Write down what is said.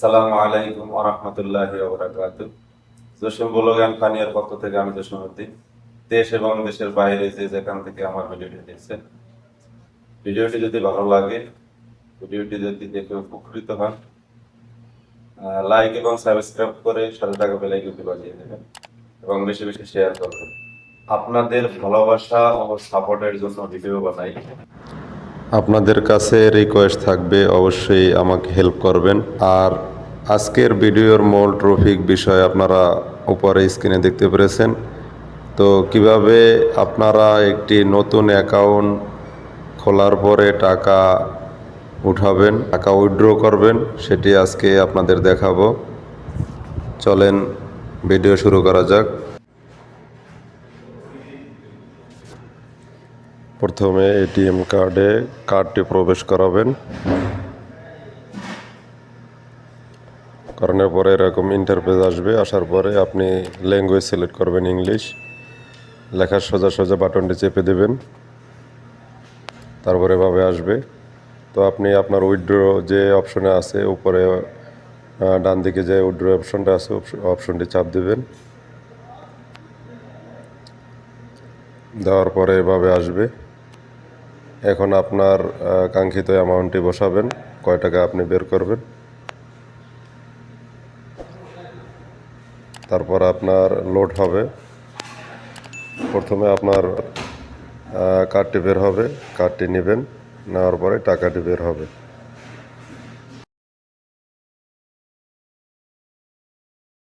সালামু আলাইকুম আরহামতুল্লাহ ওবরাকাত জসিম বলগান পানিয়ার পক্ষ থেকে আমি জসিম উদ্দিন। দেশ এবং দেশের বাইরে যে যেখান থেকে আমার ভিডিওটি দেখছেন, ভিডিওটি যদি ভালো লাগে, ভিডিওটি যদি দেখে উপকৃত হন লাইক এবং সাবস্ক্রাইব করে সাথে থাকা বেলাইকনটি বাজিয়ে দেবেন এবং বেশি বেশি শেয়ার করবেন। আপনাদের ভালোবাসা ও সাপোর্টের জন্য ভিডিও বানাই। আপনাদের কাছে রিকোয়েস্ট থাকবে, অবশ্যই আমাকে হেল্প করবেন। আর আজকের ভিডিওর মূল ট্রফিক বিষয় আপনারা উপরে স্ক্রিনে দেখতে পেরেছেন। তো কীভাবে আপনারা একটি নতুন অ্যাকাউন্ট খোলার পরে টাকা উঠাবেন, টাকা উইথড্র করবেন, সেটি আজকে আপনাদের দেখাবো। চলেন ভিডিও শুরু করা যাক। প্রথমে এটিএম কার্ডে কার্ডটি প্রবেশ করাবেন। করানোর পরে এরকম ইন্টারফেস আসবে, আসার পরে আপনি ল্যাঙ্গুয়েজ সিলেক্ট করবেন ইংলিশ। লেখার সোজা সোজা বাটনটি চেপে দেবেন। তারপরে এভাবে আসবে। তো আপনি আপনার উইথড্র যে অপশনে আছে, উপরে ডান দিকে যে উইথড্র অপশনটা আছে অপশনটি চাপ দেবেন। দেওয়ার পরে এভাবে আসবে। এখন আপনার কাঙ্ক্ষিত অ্যামাউন্টটি বসাবেন। কয় টাকা আপনি বের করবেন। তারপর আপনার লোড হবে। প্রথমে আপনার কার্ডটি বের হবে। কার্ডটি নেবেন। নেওয়ার পরে টাকাটি বের হবে।